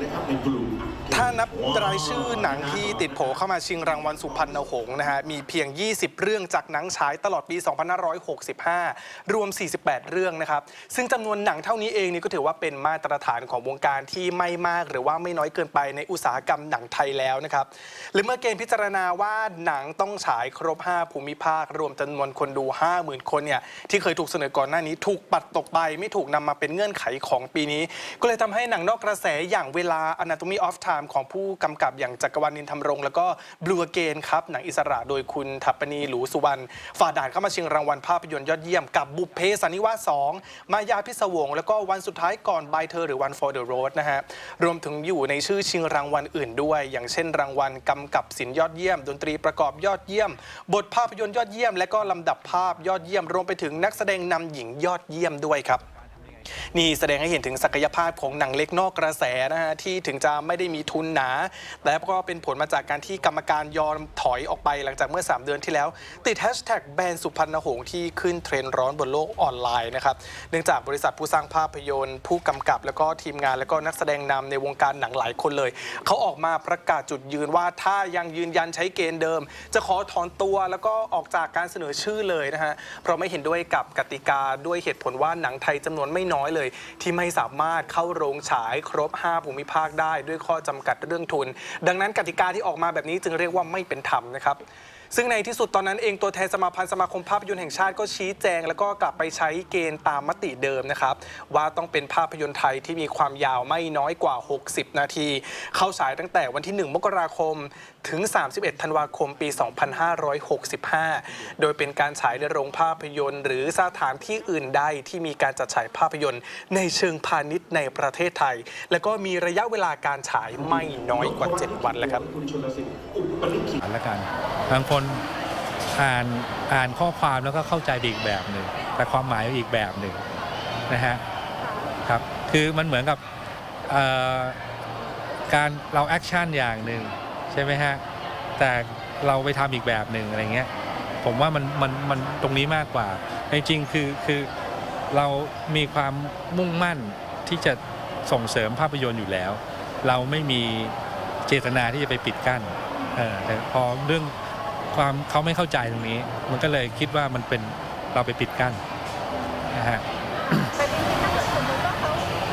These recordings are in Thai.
นะครับในับรายชื่อหนังที่ติดโผเข้ามาชิงรางวัลสุพรรณหงส์นะฮะ มีเพียง 20 เรื่องจากหนังฉายตลอดปี 2565 รวม 48 เรื่องนะครับ ซึ่งจำนวนหนังเท่านี้เองนี่ก็ถือว่าเป็นมาตรฐานของวงการที่ไม่มากหรือว่าไม่น้อยเกินไปในอุตสาหกรรมหนังไทยแล้วนะครับ หรือเมื่อเกณฑ์พิจารณาว่าหนังต้องฉายครบ 5 ภูมิภาค รวมจำนวนคนดู 50,000 คนเนี่ยที่เคยถูกเสนอก่อนหน้านี้ถูกปัดตกไปไม่ถูกนำมาเป็นเงื่อนไขของปีนี้ ก็เลยทำให้หนังนอกกระแสอย่างเวลา Anatomy of Time ของผู้กำกับอย่างจักรวาลนินทำรง แล้วก็ Blue Again ครับ หนังอิสระโดยคุณทัปปณีหลูสุวรรณฝ่าด่านเข้ามาชิงรางวัลภาพยนตร์ยอดเยี่ยมกับบุพเพสันนิวาส2มายาพิศวง แล้วก็วันสุดท้ายก่อนบายเธอหรือ One for the Road นะฮะรวมถึงอยู่ในชื่อชิงรางวัลอื่นด้วย อย่างเช่น รางวัลกำกับศิลป์ยอดเยี่ยม ดนตรีประกอบยอดเยี่ยม บทภาพยนตร์ยอดเยี่ยม และก็ลำดับภาพยอดเยี่ยมรวมไปถึงนักแสดงนำหญิงยอดเยี่ยมด้วยครับ นี่แสดงให้เห็นถึงศักยภาพของหนังเล็กนอกกระแสนะฮะที่ถึงจะไม่ได้มีทุนหนา แต่ก็เป็นผลมาจากการที่กรรมการยอมถอยออกไปหลังจากเมื่อ 3 เดือนที่แล้ว ติดแฮชแท็กแบนสุพรรณหงส์ที่ขึ้นเทรนด์ร้อนบนโลกออนไลน์นะครับเนื่องจากบริษัทผู้สร้างภาพยนตร์ ผู้กำกับ แล้วก็ทีมงานแล้วก็นักแสดงนำในวงการหนังหลายคนเลย เขาออกมาประกาศจุดยืนว่าถ้ายังยืนยันใช้เกณฑ์เดิม จะขอถอนตัวแล้วก็ออกจากการเสนอชื่อเลยนะฮะเพราะไม่เห็นด้วยกับกติกาด้วยเหตุผลว่าหนังไทยจำนวนไม่น้อยเลยที่ไม่สามารถเข้าโรงฉายครบ 5 ภูมิภาคได้ด้วยข้อจำกัดเรื่องทุน ดังนั้นกติกาที่ออกมาแบบนี้จึงเรียกว่าไม่เป็นธรรมนะครับ ซึ่งในที่สุดตอนนั้นเองตัวแทนสมาพันธ์สมาคมภาพยนตร์แห่งชาติก็ชี้แจง แล้วก็กลับไปใช้เกณฑ์ตามมติเดิมนะครับ ว่าต้องเป็นภาพยนตร์ไทยที่มีความยาวไม่น้อยกว่า 60 นาที เข้าฉายตั้งแต่วันที่ 1 มกราคมถึง 31 ธันวาคมปี 2565 โดยเป็นการฉายในโรงภาพยนตร์ หรือสถานที่อื่นใดที่มีการจัดฉายภาพยนตร์ ในเชิงพาณิชย์ในประเทศไทย และก็มีระยะเวลาการฉายไม่น้อยกว่า 7 วันแล้วครับคุณชลศิษย์อุปนิขิตละกันบางคนนอ่านอ่านข้อความแล้วก็เข้าใจอีกแบบหนึ่งแต่ความหมายอีกแบบหนึ่งนะฮะครับคือมันเหมือนกับการเราแอคชั่นอย่างหนึ่งใช่ไหมฮะแต่เราไปทำอีกแบบหนึ่งอะไรเงี้ยผมว่ามันมันมันตรงนี้มากกว่าจริงๆคือคือเรามีความมุ่งมั่นที่จะส่งเสริมภาพยนตร์อยู่แล้ว เราไม่มีเจตนาที่จะไปปิดกั้นแต่พอเรื่อง ความเขาไม่เข้าใจตรงนี้ มันก็เลยคิดว่ามันเป็นเราไปปิดกั้นนะฮะแต่จริงๆถ้าเกิดสมมติว่าเขา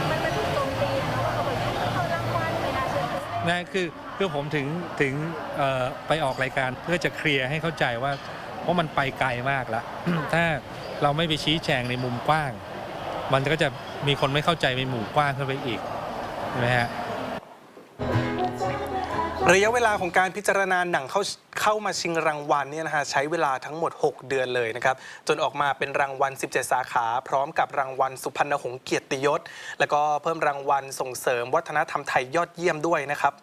มันมันถูกโจมตีนะว่าเขาบอกว่าเขารางวัลไม่น่าเชื่อถือนั่นคือคือผมถึงถึงเอ่อไปออกรายการเพื่อจะเคลียร์ให้เข้าใจว่าเพราะมันไปไกลมากแล้วถ้าเราไม่ไปชี้แจงในมุมกว้าง มันก็จะมีคนไม่เข้าใจในหมู่กว้างขึ้นไปอีกใช่ไหมฮะ ระยะเวลาของการพิจารณาหนังเข้าเข้ามาชิงรางวัลเนี่ยนะฮะใช้เวลาทั้งหมด 6 เดือนเลยนะครับจนออกมาเป็นรางวัล 17 สาขา พร้อมกับรางวัลสุพรรณหงส์เกียรติยศ แล้วก็เพิ่มรางวัลส่งเสริมวัฒนธรรมไทยยอดเยี่ยมด้วยนะครับ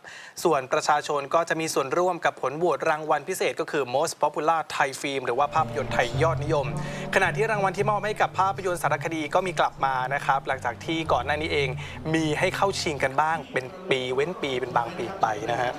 ส่วนประชาชนก็จะมีส่วนร่วมกับผลโหวตรางวัลพิเศษก็คือ most popular Thai film หรือว่าภาพยนตร์ไทยยอดนิยม ขณะที่รางวัลที่มอบให้กับภาพยนตร์สารคดีก็มีกลับมานะครับ หลังจากที่ก่อนหน้านี้เองมีให้เข้าชิงกันบ้าง เป็นปีเว้นปีเป็นบางปีไปนะฮะ